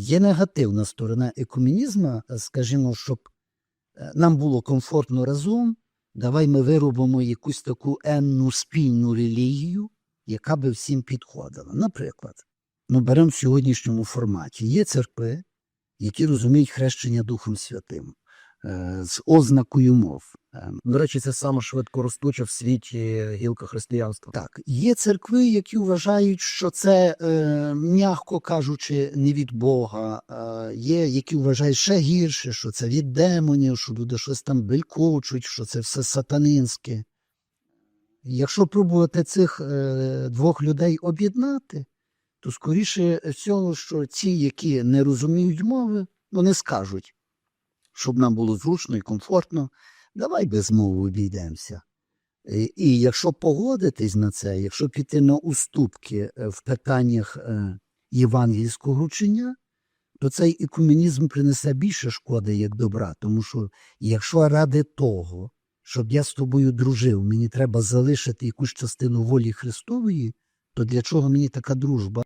Є негативна сторона екумінізму, скажімо, щоб е, нам було комфортно разом, давай ми виробимо якусь таку енну спільну релігію, яка би всім підходила. Наприклад, ну беремо в сьогоднішньому форматі. Є церкви, які розуміють хрещення Духом Святим е, з ознакою мов. Е, До речі, це саме швидко ростуча в світі гілка християнства. Так, є церкви, які вважають, що це, е, м'яко кажучи, не від Бога. Е, є, які вважають ще гірше, що це від демонів, що люди щось там белькочуть, що це все сатанинське. Якщо пробувати цих е, двох людей об'єднати, то скоріше всього, що ті, які не розуміють мови, вони скажуть, щоб нам було зручно і комфортно, давай без мови обійдемося. І, і якщо погодитись на це, якщо піти на уступки е, в питаннях е, євангельського вчення, то цей екуменізм принесе більше шкоди, як добра. Тому що якщо ради того, щоб я з тобою дружив, мені треба залишити якусь частину волі Христової, то для чого мені така дружба?